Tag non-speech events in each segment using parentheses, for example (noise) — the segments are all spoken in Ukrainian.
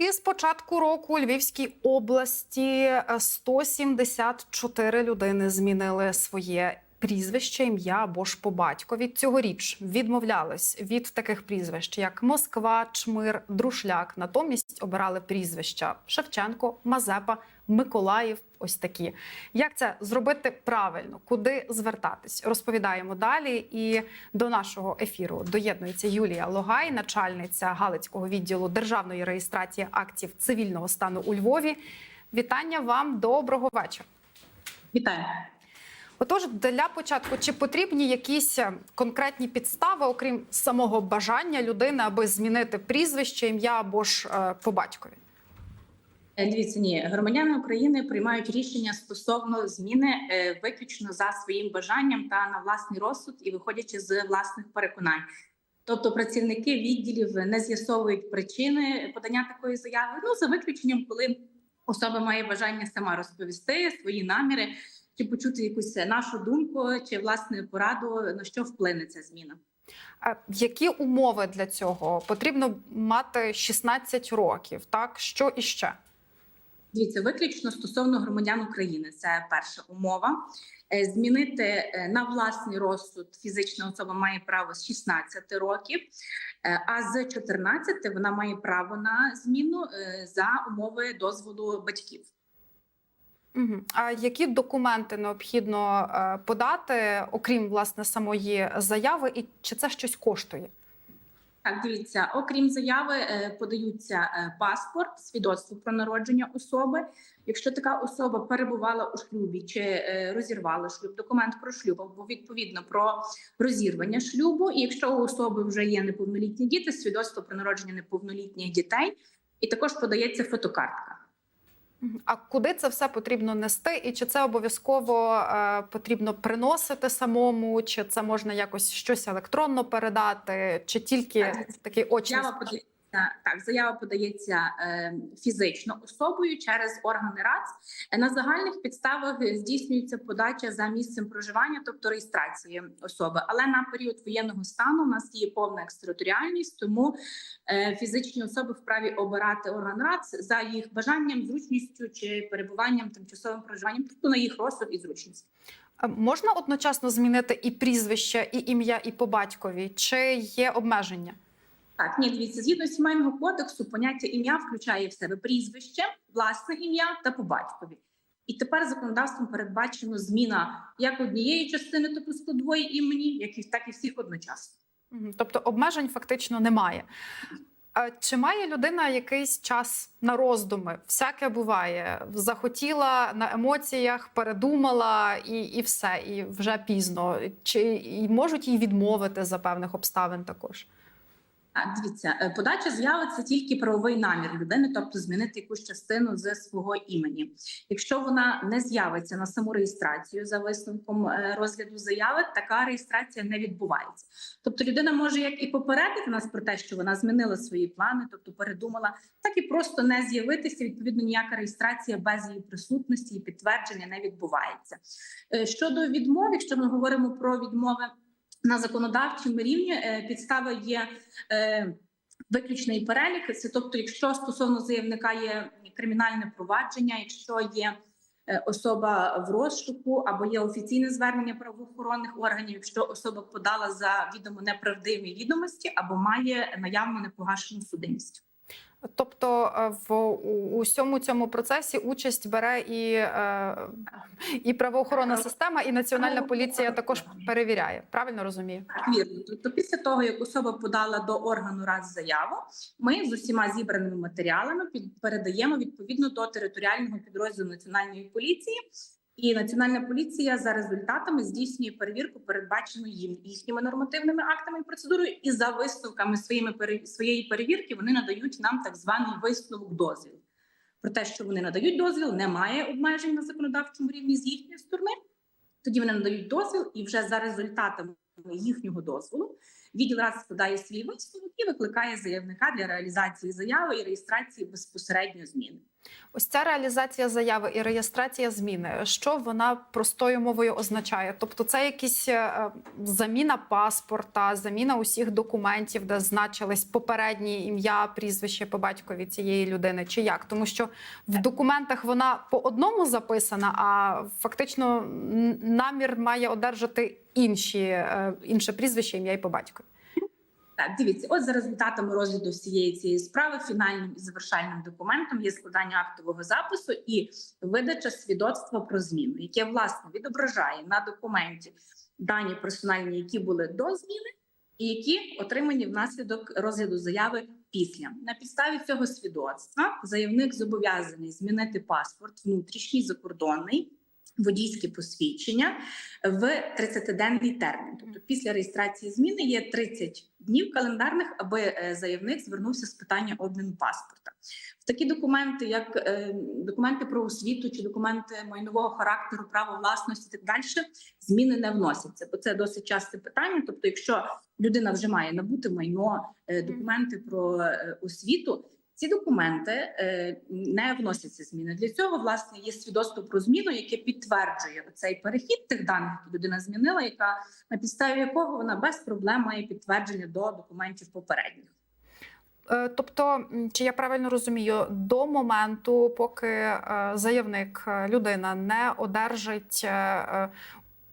І з початку року у Львівській області е, 174 людини змінили своє прізвище, ім'я або ж по батькові. Цьогоріч відмовлялись від таких прізвищ, як Москва, Чмир, Друшляк. Натомість обирали прізвища Шевченко, Мазепа, Миколаїв. Ось такі. Як це зробити правильно? Куди звертатись? Розповідаємо далі. І до нашого ефіру доєднується Юлія Логай, начальниця Галицького відділу державної реєстрації актів цивільного стану у Львові. Вітання вам, доброго вечора. Вітаю. Отож, для початку, чи потрібні якісь е, конкретні підстави, окрім самого бажання людини, аби змінити прізвище, ім'я або ж е, по батькові? Е, Дивіться, ні, громадяни України приймають рішення стосовно зміни виключно за своїм бажанням та на власний розсуд і виходячи з власних переконань. Тобто працівники відділів не з'ясовують причини подання такої заяви. Ну за виключенням, коли особа має бажання сама розповісти свої наміри, чи почути якусь нашу думку, чи власне пораду на що вплине ця зміна. Е, Які умови для цього? Потрібно мати 16 років, так? Що іще? Дивіться, виключно стосовно громадян України. Це перша умова. Е, Змінити е, на власний розсуд фізична особа має право з 16 років, е, а з 14 вона має право на зміну е, за умови дозволу батьків. Угу. А які документи необхідно е, подати, окрім власне самої заяви, і чи це щось коштує? Так, дивіться, окрім заяви, е, подаються е, паспорт, свідоцтво про народження особи. Якщо така особа перебувала у шлюбі чи розірвала шлюб, документ про шлюб або відповідно про розірвання шлюбу. І якщо у особи вже є неповнолітні діти, свідоцтво про народження неповнолітніх дітей, і також подається фотокартка. А куди це все потрібно нести? І чи це обов'язково е, потрібно приносити самому, чи це можна якось щось електронно передати, чи тільки Так, такий очний подається так. Заява подається е, фізично особою через органи РАЦ. На загальних підставах здійснюється подача за місцем проживання, тобто реєстрації особи. Але на період воєнного стану у нас є повна екстериторіальність, тому е, фізичні особи вправі обирати орган РАЦ за їх бажанням, зручністю чи перебуванням тимчасовим проживанням, тобто на їх розсуд і зручність. Можна одночасно змінити і прізвище, і ім'я, і по батькові, чи є обмеження? Так, ні, дивіться, згідно сімейного кодексу, поняття ім'я включає в себе прізвище, власне ім'я та по батькові. І тепер законодавством передбачено зміна як однієї частини, тобто складової імені, як і так і всіх одночасно. Тобто обмежень фактично немає. Чи має людина якийсь час на роздуми? Всяке буває. Захотіла на емоціях, передумала і, і все, і вже пізно. Чи і можуть їй відмовити за певних обставин також? Дивіться, е, подача заяви це тільки правовий намір людини, тобто змінити якусь частину з свого імені. Якщо вона не з'явиться на саму реєстрацію за висновком е, розгляду заяви, така реєстрація не відбувається. Тобто людина може як і попередити нас про те, що вона змінила свої плани, тобто передумала, так і просто не з'явитися. Відповідно, ніяка реєстрація без її присутності і підтвердження не відбувається. Е, Щодо відмов, якщо ми говоримо про відмови на законодавчому рівні, е, підстава є е, виключний перелік. Це тобто, якщо стосовно заявника є кримінальне провадження, якщо є е, особа в розшуку або є офіційне звернення правоохоронних органів, якщо особа подала за відомо неправдиві відомості або має наявну непогашену судимість. Тобто е, в усьому цьому процесі участь бере і, е, і правоохоронна система, і національна поліція також перевіряє. Правильно розумію? Вірно. Тобто, після того як особа подала до органу раз заяву, ми з усіма зібраними матеріалами передаємо відповідно до територіального підрозділу національної поліції. І національна поліція за результатами здійснює перевірку, передбачену їм їхніми нормативними актами і процедурою, і за висновками своїми своєї перевірки вони надають нам так званий висновок дозвіл. Про те, що вони надають дозвіл, немає обмежень на законодавчому рівні з їхньої сторони. Тоді вони надають дозвіл, і вже за результатами їхнього дозволу відділ рад складає свій висновок і викликає заявника для реалізації заяви і реєстрації безпосередньо зміни. Ось ця реалізація заяви і реєстрація зміни, що вона простою мовою означає? Тобто, це якісь е, заміна паспорта, заміна усіх документів, де значились попередні ім'я, прізвище по батькові цієї людини, чи як? Тому що в документах вона по одному записана, а фактично намір має одержати інші, е, інше прізвище, ім'я і по батькові. Так, дивіться, от за результатами розгляду всієї цієї справи, фінальним і завершальним документом є складання актового запису і видача свідоцтва про зміну, яке власне відображає на документі дані персональні, які були до зміни, і які отримані внаслідок розгляду заяви після. На підставі цього свідоцтва заявник зобов'язаний змінити паспорт внутрішній закордонний. Водійське посвідчення в 30-денний термін. Тобто, після реєстрації зміни є 30 днів календарних, аби е, заявник звернувся з питання обміну паспорта. В такі документи, як е, документи про освіту чи документи майнового характеру, право власності, і так далі, зміни не вносяться, бо це досить часте питання. Тобто, якщо людина вже має набути майно, е, документи про освіту. Ці документи е, не вносяться зміни. Для цього власне є свідоцтво про зміну, яке підтверджує цей перехід тих даних, які людина змінила, яка на підставі якого вона без проблем має підтвердження до документів попередніх. Е, Тобто, чи я правильно розумію, до моменту, поки е, заявник, людина не одержить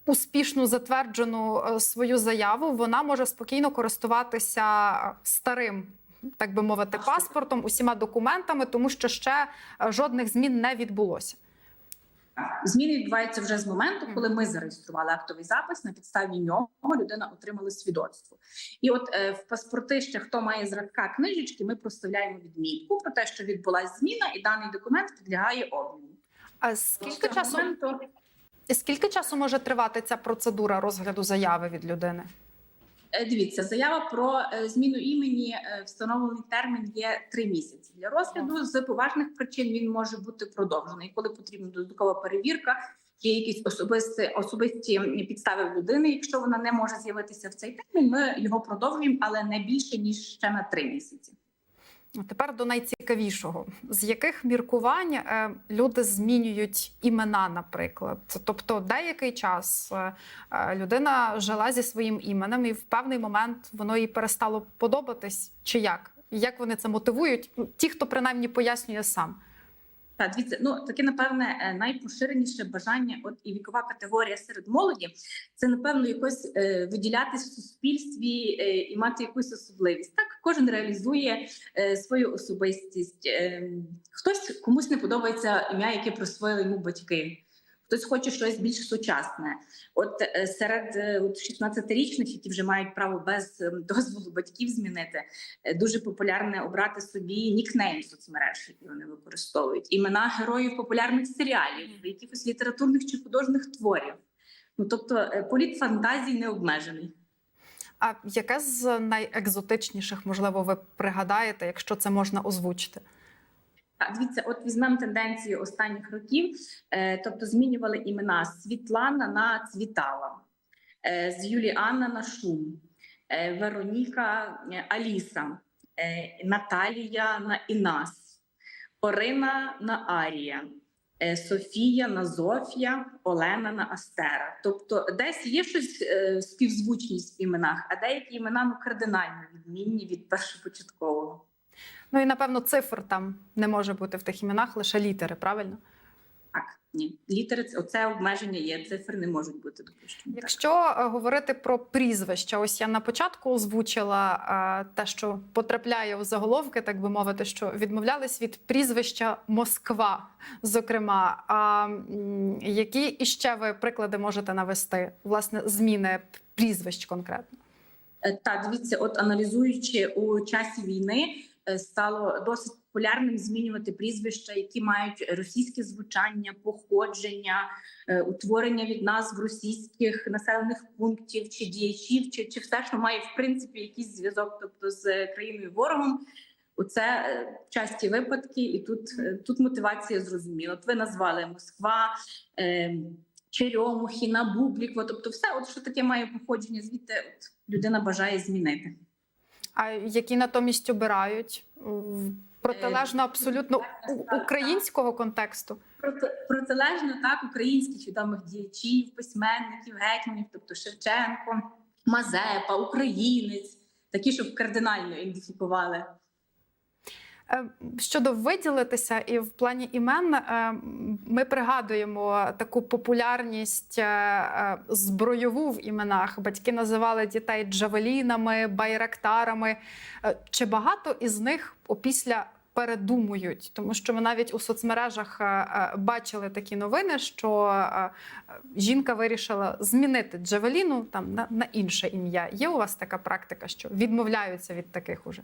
успішну затверджену свою заяву, вона може спокійно користуватися старим. Так би мовити, паспортом, усіма документами, тому що ще е, жодних змін не відбулося. Зміни відбуваються вже з моменту, коли ми зареєстрували актовий запис. На підставі нього людина отримала свідоцтво. І от е, в паспорти ще хто має зразка книжечки, ми проставляємо відмітку про те, що відбулася зміна, і даний документ підлягає обміну. А скільки часу, моменту- скільки часу може тривати ця процедура розгляду заяви від людини? Е, Дивіться, заява про е, зміну імені е, встановлений термін є три місяці для розгляду. З поважних причин він може бути продовжений, коли потрібна додаткова перевірка. Є якісь особисті особисті підстави в людини, якщо вона не може з'явитися в цей термін, ми його продовжуємо, але не більше ніж ще на три місяці. Тепер до найцікавішого: з яких міркувань е, люди змінюють імена, наприклад. Тобто, деякий час е, е, людина жила зі своїм іменем, і в певний момент воно їй перестало подобатись, чи як? Як вони це мотивують? Ті, хто принаймні пояснює сам. Так, дивіться, ну таке напевне е, найпоширеніше бажання, от і вікова категорія серед молоді, це напевно якось е, виділятись в суспільстві е, і мати якусь особливість. Так кожен реалізує е, свою особистість. Е, хтось комусь не подобається ім'я, яке присвоїли йому батьки. Хтось хоче щось більш сучасне. От е, серед е, от 16-річних, які вже мають право без е, дозволу батьків змінити, е, дуже популярне обрати собі нікнейм соцмереж, які вони використовують, імена героїв популярних серіалів, якихось літературних чи художніх творів. Ну тобто е, політ фантазій не обмежений. А яке з найекзотичніших, можливо, ви пригадаєте, якщо це можна озвучити? А дивіться, от візьмемо тенденції останніх років. Е, тобто змінювали імена Світлана на Цвітала, е, з Юліанна на Шум, е, Вероніка Аліса, Наталія на Інас, Орина на Арія. Софія на Зофія, Олена на Астера. Тобто, десь є щось співзвучність в іменах, а деякі імена ну кардинально відмінні від першопочаткового. Ну і напевно цифр там не може бути в тих іменах, лише літери, правильно? Так, ні, літери це- оце обмеження є. Цифри не можуть бути допущені. Якщо е, говорити про прізвища, ось я на початку озвучила е, те, що потрапляє у заголовки, так би мовити, що відмовлялись від прізвища Москва. Зокрема, а які іще ви приклади можете навести власне зміни прізвищ конкретно? Е, Та дивіться, от аналізуючи у часі війни, стало досить популярним змінювати прізвища, які мають російське звучання, походження, е, утворення від назв російських населених пунктів чи діячів, чи, чи все, що має в принципі якийсь зв'язок, тобто з країною ворогом. Оце е, часті випадки, і тут, е, тут мотивація зрозуміла. От ви назвали Москва. Е, Черемухіна, Бублікова, тобто все, от що таке має походження, звідти от людина бажає змінити. А які натомість обирають протилежно абсолютно українського контексту. Проти, протилежно так українських відомих діячів, письменників, гетьманів, тобто Шевченко, Мазепа, українець, такі, щоб кардинально ідентифікували. Е, Щодо виділитися, і в плані імен е, ми пригадуємо таку популярність е, збройову в іменах. Батьки називали дітей джавелінами, байрактарами. Чи багато із них опісля передумують? Тому що ми навіть у соцмережах бачили такі новини, що жінка вирішила змінити джавеліну там на інше ім'я. Є у вас така практика, що відмовляються від таких уже?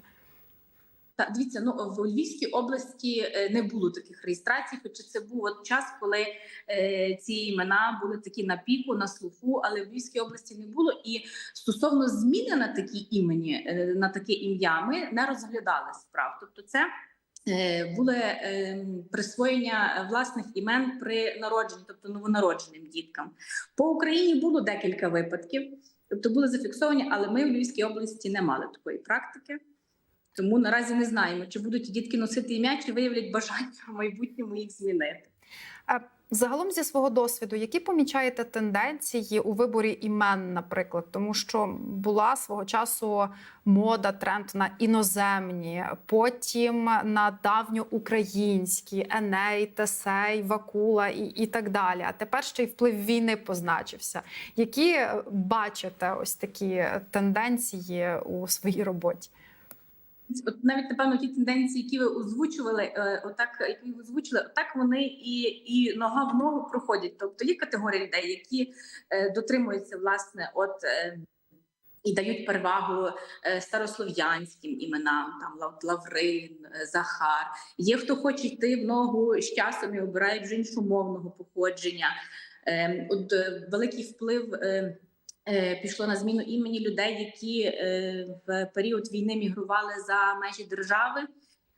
Та дивіться, ну в Львівській області е, не було таких реєстрацій, хоча це був от час, коли е, ці імена були такі на піку, на слуху, але в Львівській області не було. І стосовно зміни на такі імені, е, на таке ім'я, ми не розглядали справ. Тобто, це е, були е, присвоєння власних імен при народженні, тобто новонародженим діткам. По Україні було декілька випадків, тобто були зафіксовані, але ми в Львівській області не мали такої практики. Тому наразі не знаємо, чи будуть дітки носити ім'я, чи виявлять бажання в майбутньому їх змінити. А Загалом зі свого досвіду, які помічаєте тенденції у виборі імен, наприклад, тому що була свого часу мода, тренд на іноземні, потім на давньоукраїнські, Еней, Тесей, Вакула і, і так далі. А тепер ще й вплив війни позначився. Які е, бачите ось такі тенденції у своїй роботі? От навіть напевно ті тенденції, які ви озвучували, е, отак які ви озвучили, отак вони і, і нога в ногу проходять. Тобто є категорія людей, які е, дотримуються власне, от е, і дають перевагу старослов'янським іменам, там Лаврин, Захар. Є хто хоче йти в ногу з часом і обирають вже іншомовного походження. Е, От великий вплив. Е, е, Пішло на зміну імені людей, які е, в період війни мігрували за межі держави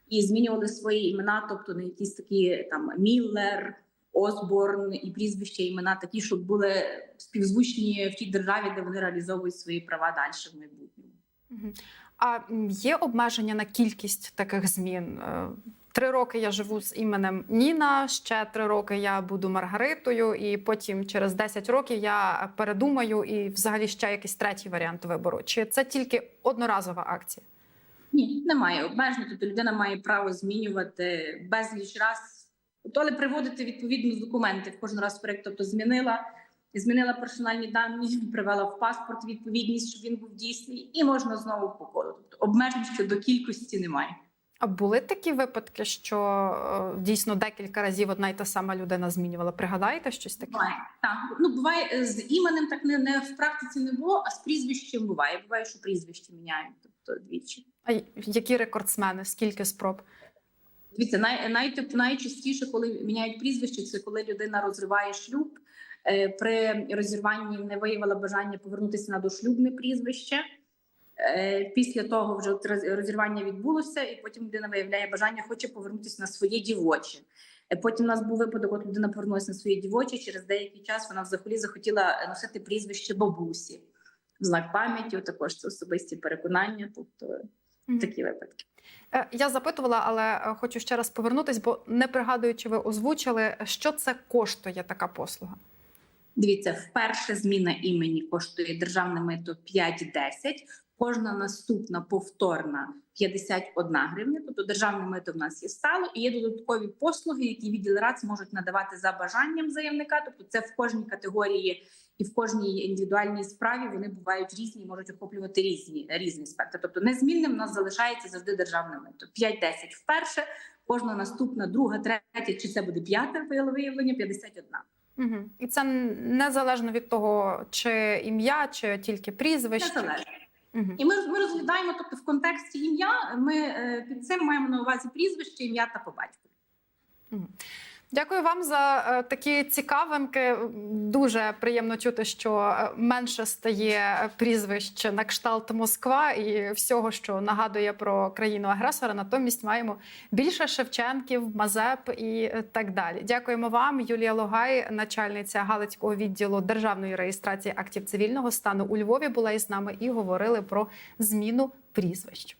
і змінювали свої імена, тобто на якісь такі там Міллер, Осборн і прізвища імена такі, щоб були співзвучні в тій державі, де вони реалізовують свої права далі в майбутньому. А є обмеження на кількість таких змін? Три роки я живу з іменем Ніна, ще три роки я буду Маргаритою, і потім через 10 років я передумаю і взагалі ще якийсь третій варіант вибору. Чи це тільки одноразова акція? Ні, немає обмежень. Тобто людина має право змінювати безліч раз, тобто, але приводити відповідно документи кожен раз вперед. Тобто змінила, змінила персональні дані, (laughs) привела в паспорт відповідність, щоб він був дійсний, і можна знову по колу. Тобто обмежень щодо кількості немає. А були такі випадки, що е, дійсно декілька разів одна й та сама людина змінювала? Пригадаєте щось таке? Буває так. Ну буває е, з іменем, так не, не в практиці не було, а з прізвищем буває. Буває, що прізвище міняють, тобто двічі. А які рекордсмени? Скільки спроб? Дивіться, най, най, найчастіше, коли міняють прізвище, це коли людина розриває шлюб. Е, При розірванні не виявила бажання повернутися на дошлюбне прізвище. Е, Після того вже розірвання відбулося, і потім людина виявляє бажання, хоче повернутися на своє дівоче. Е, Потім у нас був випадок, от людина повернулася на своє дівоче. Через деякий час вона взагалі захотіла носити прізвище бабусі. В знак пам'яті, також це особисті переконання, тобто такі випадки. Е, Я запитувала, але е, хочу ще раз повернутись, бо не пригадую, чи ви озвучили, що це коштує така послуга. Дивіться, вперше зміна імені коштує державне мито 5-10, кожна наступна повторна 51 гривня. Тобто державне мито в нас є стало, і є додаткові послуги, які відділ РАЦ можуть надавати за бажанням заявника. Тобто, це в кожній категорії і в кожній індивідуальній справі вони бувають різні, можуть охоплювати різні різні спектри. Тобто, незмінним у нас залишається завжди державне мито. 5-10 вперше, кожна наступна, друга, третя, чи це буде п'яте виявлення, 51. Угу. І це незалежно від того, чи ім'я, чи тільки прізвище. Незалежно. Угу. І ми, ми розглядаємо, тобто в контексті ім'я, ми е, під цим маємо на увазі прізвище, ім'я та по батькові. Дякую вам за е, такі цікавинки. Дуже приємно чути, що е, менше стає прізвищ на кшталт Москва і всього, що нагадує про країну агресора. Натомість маємо більше Шевченків, Мазеп і е, так далі. Дякуємо вам, Юлія Логай, начальниця Галицького відділу державної реєстрації актів цивільного стану у Львові, була із нами і говорили про зміну прізвищ.